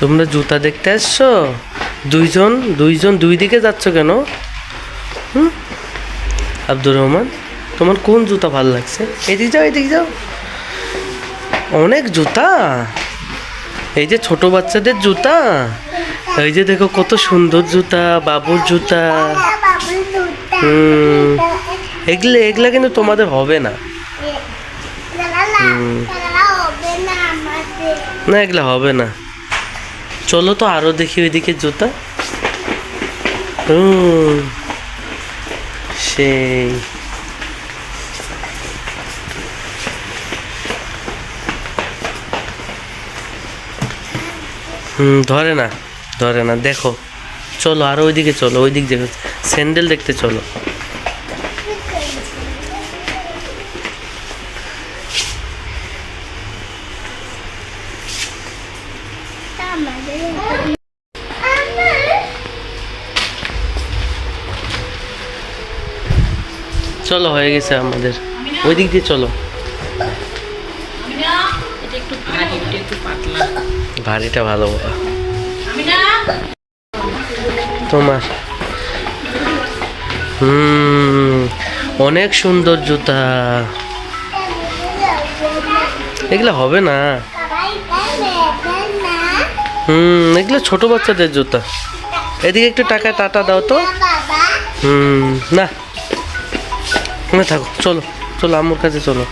তোমরা জুতা দেখতে আসছো? দুইজন দুইজন দুই দিকে যাচ্ছ কেন? হুম? আব্দুর রহমান তোমার কোন জুতা ভালো লাগছে? এদিকে যাও এদিকে যাও। অনেক জুতা। এই যে ছোট বাচ্চাদের জুতা। এই যে দেখো কত সুন্দর জুতা বাবুর জুতা। হুম। এগুলো এগুলা কিন্তু তোমাদের হবে না। না এগুলো হবে না। চলো তো আরও দেখি ওইদিকে জুতা। সেই। হুম, ধরে না ধরে না, দেখো। চলো আরও ওইদিকে চলো, ওইদিক দেখো। স্যান্ডেল দেখতে চলো। চলো, হয়ে গেছে আমাদের। ওই দিক দিয়ে চলো। ভারীটা ভালো তোমার। হুম, অনেক সুন্দর জুতা। এগুলো হবে না। হুম, এগুলো ছোট বাচ্চাদের জুতা। এদিকে একটু টাকা টাটা দাও তো। হুম, না। থাকো, চলো চলো আমার কাছে চলো।